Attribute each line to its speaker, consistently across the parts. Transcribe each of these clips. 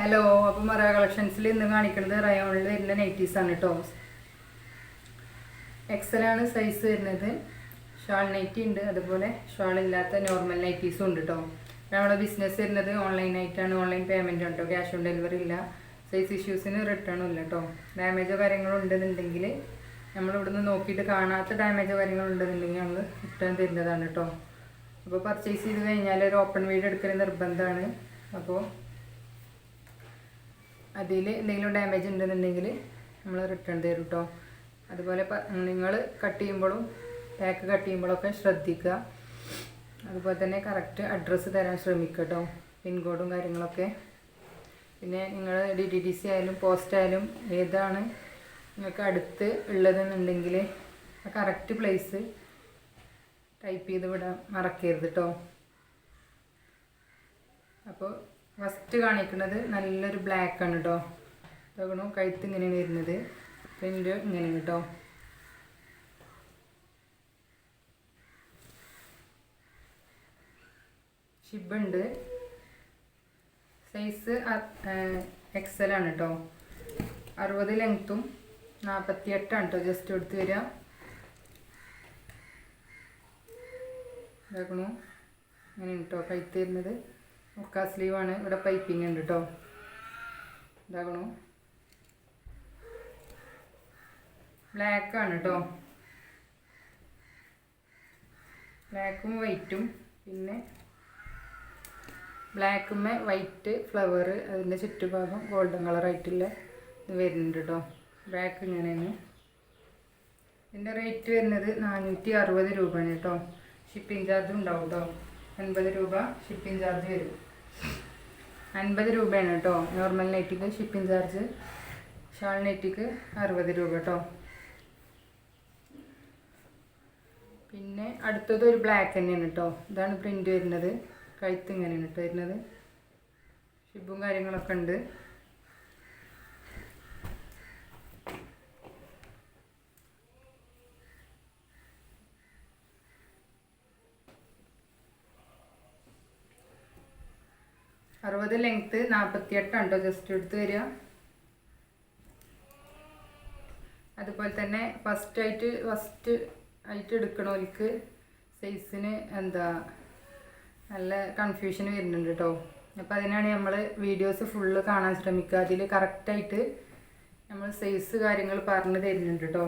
Speaker 1: Hello അപ്പം മറ കളക്ഷൻസിൽ ഇന്ന് കാണിക്കുന്നത് റയോണിൽ വരുന്ന നൈറ്റീസ് ആണ് കേട്ടോ എക്സലാണ് സൈസ് വരുന്നത്. ഷാൾ നൈറ്റി ഉണ്ട്. അതുപോലെ ഷാൾ ഇല്ലാത്ത നോർമൽ നൈറ്റീസും ഉണ്ട് കേട്ടോ നമ്മുടെ ബിസിനസ് വരുന്നത് ഓൺലൈൻ ആയിട്ടാണ് ഓൺലൈൻ പേയ്മെന്റ് ആണ് കേട്ടോ ക്യാഷ് ഓൺ ഡെലിവറി ഇല്ല. സൈസ് ഇഷ്യൂസിന് റിട്ടേണും ഇല്ല കേട്ടോ ഡാമേജോ കാര്യങ്ങളോ ഉണ്ടെന്നുണ്ടെങ്കിൽ നമ്മൾ ഇവിടുന്ന് നോക്കിയിട്ട് കാണാത്ത ഡാമേജോ കാര്യങ്ങളോ ഉണ്ടെന്നുണ്ടെങ്കിൽ നമ്മൾ റിട്ടേൺ തരുന്നതാണ് കേട്ടോ അപ്പോൾ പർച്ചേസ് ചെയ്ത് കഴിഞ്ഞാൽ ഒരു ഓപ്പൺ വീട് എടുക്കൽ നിർബന്ധമാണ്. അപ്പോൾ അതിൽ എന്തെങ്കിലും ഡാമേജ് ഉണ്ടെന്നുണ്ടെങ്കിൽ നമ്മൾ റിട്ടേൺ തരും കേട്ടോ അതുപോലെ നിങ്ങൾ കട്ട് ചെയ്യുമ്പോഴും പാക്ക് കട്ട് ചെയ്യുമ്പോഴൊക്കെ ശ്രദ്ധിക്കുക. അതുപോലെ തന്നെ കറക്റ്റ് അഡ്രസ്സ് തരാൻ ശ്രമിക്കുക കേട്ടോ പിൻകോഡും കാര്യങ്ങളൊക്കെ. പിന്നെ നിങ്ങൾ ഡി ഡി ഡി സി ആയാലും പോസ്റ്റ് ആയാലും ഏതാണ് നിങ്ങൾക്ക് അടുത്ത് ഉള്ളതെന്നുണ്ടെങ്കിൽ കറക്റ്റ് പ്ലേസ് ടൈപ്പ് ചെയ്ത് വിടാൻ മറക്കരുത് കേട്ടോ അപ്പോൾ ഫസ്റ്റ് കാണിക്കുന്നത് നല്ലൊരു ബ്ലാക്ക് ആണ് കേട്ടോ നോക്കണു കഴുത്ത് ഇങ്ങനെയാണ് വരുന്നത്. പ്രിന്റ് ഇങ്ങനെയാണ് കേട്ടോ ഷിബുണ്ട് സൈസ് എക്സൽ ആണ് കേട്ടോ അറുപത് ലെങ്ത്തും നാൽപ്പത്തി എട്ടാണ് കേട്ടോ ജസ്റ്റ് എടുത്ത് വരിക ഇതാക്കണു. ഇങ്ങനെ കേട്ടോ കഴുത്ത് വരുന്നത്. മുക്കാ സ്ലീവാണ്. ഇവിടെ പൈപ്പിംഗ് ഉണ്ട് കേട്ടോ ഇതാകണു. ബ്ലാക്ക് ആണ് കേട്ടോ ബ്ലാക്കും വൈറ്റും പിന്നെ ബ്ലാക്കുമ്മേ വൈറ്റ് ഫ്ലവർ അതിന്റെ ചുറ്റുഭാഗം ഗോൾഡൻ കളറായിട്ടുള്ള ഇത് വരുന്നുണ്ട് കേട്ടോ ബ്ലാക്ക് ഇങ്ങനെയാണ്. ഇതിന്റെ റേറ്റ് വരുന്നത് നാനൂറ്റി അറുപത് രൂപയാണ് കേട്ടോ ഷിപ്പിംഗ് ചാർജ് ഉണ്ടാവും കേട്ടോ എൺപത് രൂപ ഷിപ്പിംഗ് ചാർജ് വരും. അൻപത് രൂപയാണ് കേട്ടോ. നോർമൽ നെറ്റിക്ക് ഷിപ്പിംഗ് ചാർജ് ഷാൾ നൈറ്റിക്ക് അറുപത് രൂപ കേട്ടോ. പിന്നെ അടുത്തത് ഒരു ബ്ലാക്ക് തന്നെയാണ് കേട്ടോ. ഇതാണ് പ്രിന്റ് വരുന്നത്. കഴുത്ത് ഇങ്ങനെയാണ് കേട്ടോ വരുന്നത്. ഷിപ്പും കാര്യങ്ങളൊക്കെ ഉണ്ട്. അറുപത് ലെങ്ത്ത് നാൽപ്പത്തി എട്ടാണ് കേട്ടോ ജസ്റ്റ് എടുത്ത് വരിക. അതുപോലെ തന്നെ ഫസ്റ്റ് ആയിട്ട് ഫസ്റ്റ് ആയിട്ട് എടുക്കണവർക്ക് സൈസിന് എന്താ നല്ല കൺഫ്യൂഷൻ വരുന്നുണ്ട് കേട്ടോ അപ്പോൾ അതിനാണ് നമ്മൾ വീഡിയോസ് ഫുള്ള് കാണാൻ ശ്രമിക്കുക. അതിൽ കറക്റ്റായിട്ട് നമ്മൾ സൈസ് കാര്യങ്ങൾ പറഞ്ഞു തരുന്നുണ്ട് കേട്ടോ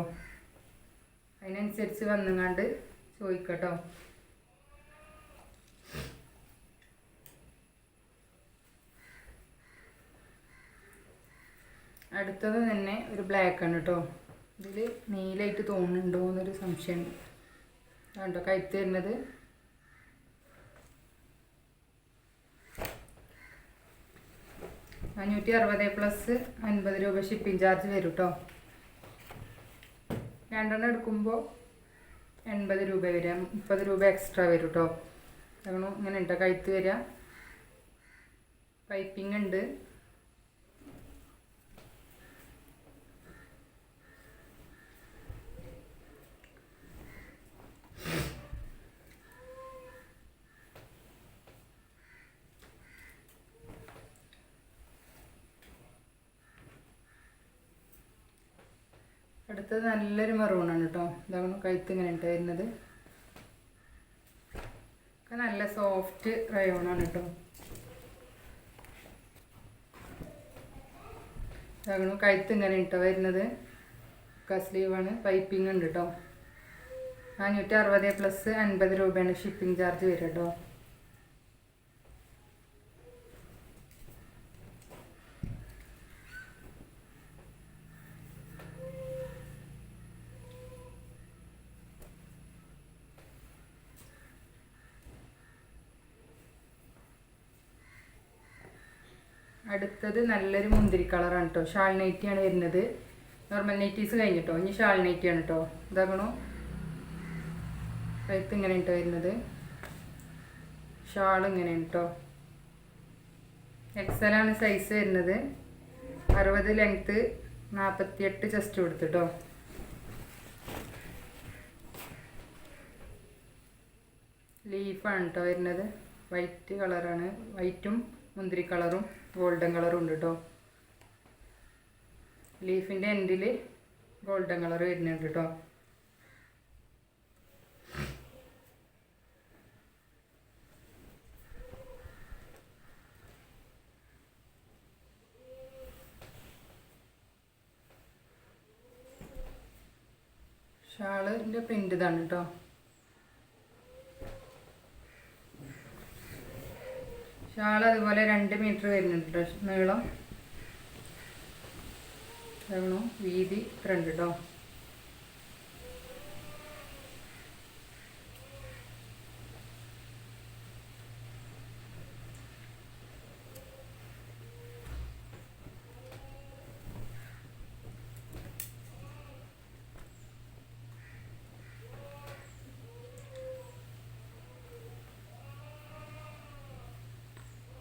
Speaker 1: അതിനനുസരിച്ച് വന്നുങ്ങാണ്ട് ചോദിക്കട്ടോ അടുത്തത് തന്നെ ഒരു ബ്ലാക്ക് ആണ് കേട്ടോ ഇതിൽ നീലായിട്ട് തോന്നുന്നുണ്ടോ എന്നൊരു സംശയമുണ്ട് കണ്ടോ കഴുത്ത് വരുന്നത്? അഞ്ഞൂറ്റി അറുപത് പ്ലസ് അൻപത് രൂപ ഷിപ്പിംഗ് ചാർജ് വരും കേട്ടോ രണ്ടെണ്ണം എടുക്കുമ്പോൾ എൺപത് രൂപ വരിക മുപ്പത് രൂപ എക്സ്ട്രാ വരും കേട്ടോ അങ്ങനെ ഇങ്ങനെ ഉണ്ടോ? കഴുത്ത് വരിക പൈപ്പിംഗ് ഉണ്ട്. അടുത്തത് നല്ലൊരു മെറൂണാണ് കേട്ടോ ഇതാണ് കഴുത്ത് ഇങ്ങനെ ഉണ്ട് വരുന്നത്. ഒക്കെ നല്ല സോഫ്റ്റ് റയോണാണ് കേട്ടോ ഇതാണ് കഴുത്ത് ഇങ്ങനെ ഇട്ടോ വരുന്നത്. കസ്ലീവാണ് പൈപ്പിംഗ് ഉണ്ട് കേട്ടോ നാനൂറ്റി അറുപത് പ്ലസ് അൻപത് രൂപയാണ് ഷിപ്പിംഗ് ചാർജ് വരും കേട്ടോ അടുത്തത് നല്ലൊരു മുന്തിരി കളറാണ് കേട്ടോ ഷാൾ നൈറ്റിയാണ് വരുന്നത്. നോർമൽ നൈറ്റീസ് കഴിഞ്ഞിട്ടോ? ഇനി ഷാൾ നൈറ്റിയാണ് കേട്ടോ ഇതാകണോ കഴുത്ത് ഇങ്ങനെ കേട്ടോ വരുന്നത്. ഷാൾ ഇങ്ങനെ കേട്ടോ എക്സലാണ് സൈസ് വരുന്നത്. അറുപത് ലെങ്ത്ത് നാൽപ്പത്തിയെട്ട് ചെസ്റ്റ് കൊടുത്തിട്ടോ ലീഫാണ് കേട്ടോ വരുന്നത്. വൈറ്റ് കളറാണ് വൈറ്റും മുന്തിരി കളറും ഗോൾഡൻ കളറും ഉണ്ട് കേട്ടോ ലീഫിന്റെ എൻഡിൽ ഗോൾഡൻ കളർ വരുന്നുണ്ട് കേട്ടോ ഷാളിന്റെ പ്രിന്റ് ഇതാണ് കേട്ടോ ഷാൾ അതുപോലെ രണ്ട് മീറ്റർ വരുന്നുണ്ട് നീളം വീതി ഫ്രണ്ട് കേട്ടോ.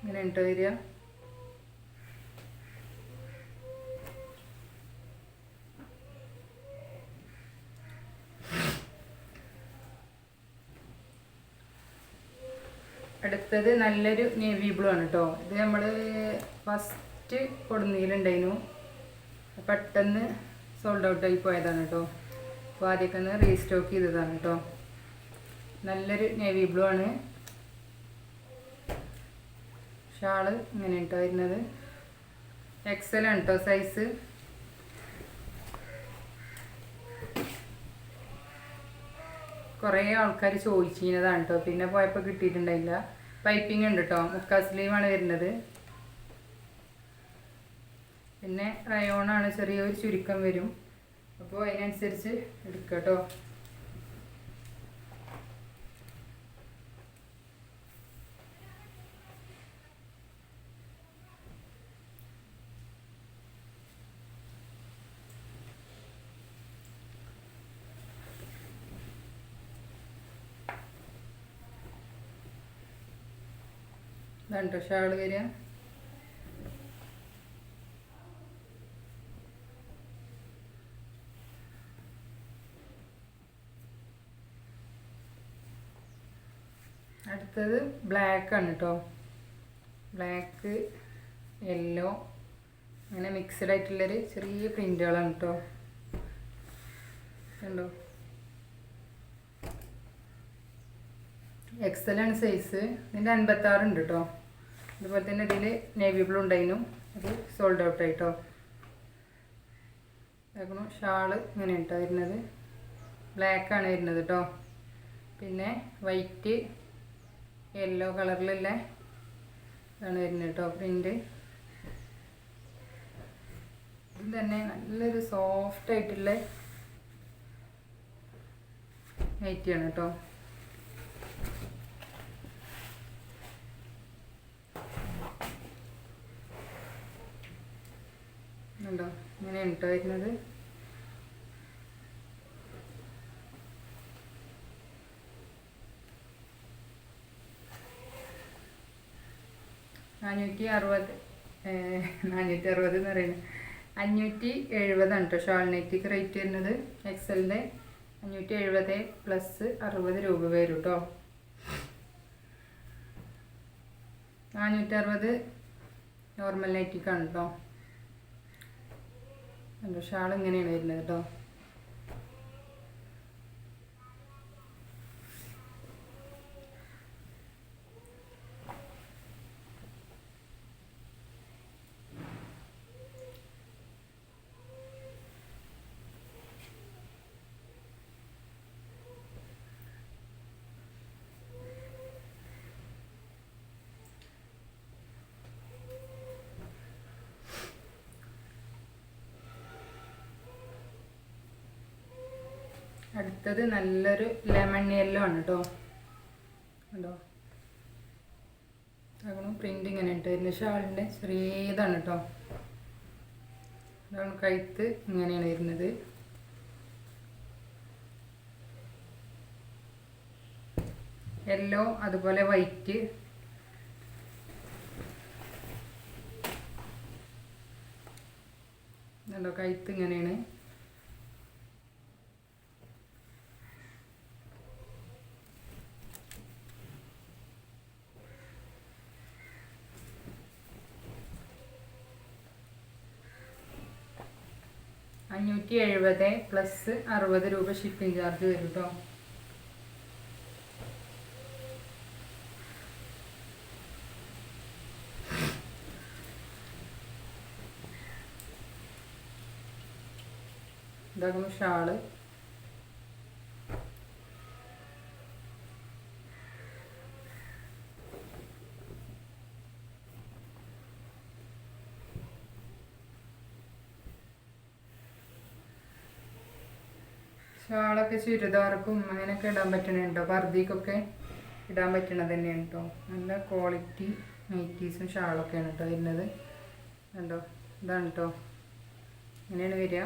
Speaker 1: ഇങ്ങനെ ഉണ്ടോ വരിക. അടുത്തത് നല്ലൊരു നേവി ബ്ലൂ ആണ് കേട്ടോ ഇത് നമ്മൾ ഫസ്റ്റ് കൊടുന്നീലുണ്ടായിരുന്നു പെട്ടെന്ന് സോൾഡ് ഔട്ട് ആയി പോയതാണ് കേട്ടോ അപ്പോൾ ആദ്യമൊക്കെ ഒന്ന് റീസ്റ്റോക്ക് ചെയ്തതാണ് കേട്ടോ നല്ലൊരു നേവി ബ്ലൂ ആണ്. ഷാൾ ഇങ്ങനെ കേട്ടോ വരുന്നത്. എക്സൽ കേട്ടോ സൈസ് കുറേ ആൾക്കാർ ചോദിച്ചിരുന്നതാണ് കേട്ടോ പിന്നെ പോയപ്പോൾ കിട്ടിയിട്ടുണ്ടായില്ല. പൈപ്പിംഗ് ഉണ്ട് കേട്ടോ മുക്കാ സ്ലീവാണ് വരുന്നത്. പിന്നെ റയോണാണ് ചെറിയൊരു ചുരുക്കം വരും. അപ്പോൾ അതിനനുസരിച്ച് എടുക്കാം കേട്ടോ ഇതാണ് കേട്ടോ ഷാൾ വരിക. അടുത്തത് ബ്ലാക്ക് ആണ് കേട്ടോ ബ്ലാക്ക് യെല്ലോ അങ്ങനെ മിക്സഡ് ആയിട്ടുള്ളൊരു ചെറിയ പ്രിന്റുകളാണ് കേട്ടോ കണ്ടോ? എക്സലാണ് സൈസ് ഇതിന്റെ അൻപത്താറുണ്ട് കേട്ടോ അതുപോലെ തന്നെ ഇതിൽ നേവി ബ്ലൂ ഉണ്ടായിരുന്നു. അത് സോൾഡ് ഔട്ട് ആയിട്ടോ. ഇതാക്കണം. ഷാൾ ഇങ്ങനെ കേട്ടോ വരുന്നത്. ബ്ലാക്ക് ആണ് വരുന്നത് കേട്ടോ പിന്നെ വൈറ്റ് യെല്ലോ കളറിലുള്ള ഇതാണ് വരുന്നത് കേട്ടോ പ്രിന്റ് ഇത് തന്നെ നല്ലൊരു സോഫ്റ്റ് ആയിട്ടുള്ള നൈറ്റിയാണ് കേട്ടോ ഉണ്ടോ ഇങ്ങനെ ഉണ്ടോ വരുന്നത്? നാനൂറ്റി അറുപത് നാനൂറ്റി അറുപത് എന്ന് പറയുന്നത് അഞ്ഞൂറ്റി എഴുപതാണ് കേട്ടോ ഷോൾ നെറ്റിക്ക് റേറ്റ് വരുന്നത്. എക്സലിന്റെ അഞ്ഞൂറ്റി എഴുപത് പ്ലസ് അറുപത് രൂപ വരും കേട്ടോ നാനൂറ്റി അറുപത് നോർമൽ നെറ്റിക്കാണ് കേട്ടോ ഷാൾ ഇങ്ങനെയാണ് വരുന്നത് കേട്ടോ. അടുത്തത് നല്ലൊരു ലെമൺ യെല്ലോ ആണ് കേട്ടോ കണ്ടോ? അതാണ് പ്രിന്റ് ഇങ്ങനെ ഉണ്ട് എന്റെ ഷാളിന്റെ ചെറിയതാണ് കേട്ടോ അതാണ് കഴുത്ത് ഇങ്ങനെയാണ് വരുന്നത്. യെല്ലോ അതുപോലെ വൈറ്റ് കഴുത്ത് ഇങ്ങനെയാണ്. അഞ്ഞൂറ്റി എഴുപത് പ്ലസ് അറുപത് രൂപ ഷിപ്പിംഗ് ചാർജ് വരും കേട്ടോ ഇതാകുമ്പോൾ ഷാൾ. ഷാളൊക്കെ ചുരിദാർക്കും അങ്ങനെയൊക്കെ ഇടാൻ പറ്റണുണ്ടോ? പർദ്ദിക്കൊക്കെ ഇടാൻ പറ്റണത് തന്നെയാണ് കേട്ടോ നല്ല ക്വാളിറ്റി നൈറ്റീസും ഷാളൊക്കെയാണ് കേട്ടോ വരുന്നത്. കണ്ടോ? ഇതാണ് കേട്ടോ ഇങ്ങനെയാണ് വരിക.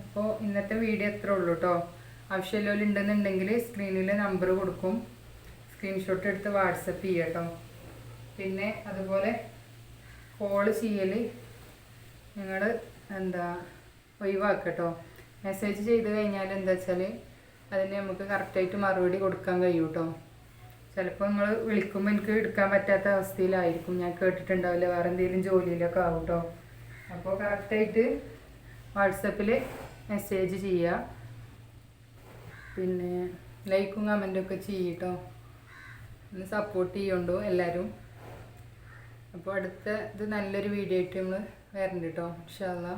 Speaker 1: അപ്പോൾ ഇന്നത്തെ വീഡിയോ എത്ര ഉള്ളൂ കേട്ടോ ആവശ്യമുള്ളവർ ഉണ്ടെന്നുണ്ടെങ്കിൽ സ്ക്രീനിൽ നമ്പർ കൊടുക്കും. സ്ക്രീൻഷോട്ട് എടുത്ത് വാട്സപ്പ് ചെയ്യുക കേട്ടോ പിന്നെ അതുപോലെ കോൾ ചെയ്യൽ നിങ്ങൾ എന്താ ഒഴിവാക്കട്ടോ. മെസ്സേജ് ചെയ്ത് കഴിഞ്ഞാൽ എന്താ വെച്ചാൽ അതിന് നമുക്ക് കറക്റ്റായിട്ട് മറുപടി കൊടുക്കാൻ കഴിയും കേട്ടോ ചിലപ്പോൾ നിങ്ങൾ വിളിക്കുമ്പോൾ എനിക്ക് എടുക്കാൻ പറ്റാത്ത അവസ്ഥയിലായിരിക്കും. ഞാൻ കേട്ടിട്ടുണ്ടാവില്ല. വേറെ എന്തെങ്കിലും ജോലിയിലൊക്കെ ആവും കേട്ടോ അപ്പോൾ കറക്റ്റായിട്ട് വാട്സപ്പിൽ മെസ്സേജ് ചെയ്യുക പിന്നെ ലൈക്കും കമന്റും ഒക്കെ ചെയ്യട്ടോ. ഒന്ന് സപ്പോർട്ട് ചെയ്യുന്നുണ്ടോ എല്ലാവരും അപ്പോൾ അടുത്ത ഇത് നല്ലൊരു വീഡിയോ ആയിട്ട് നമ്മൾ വരണ്ട കേട്ടോ ഇൻഷാല്ലാ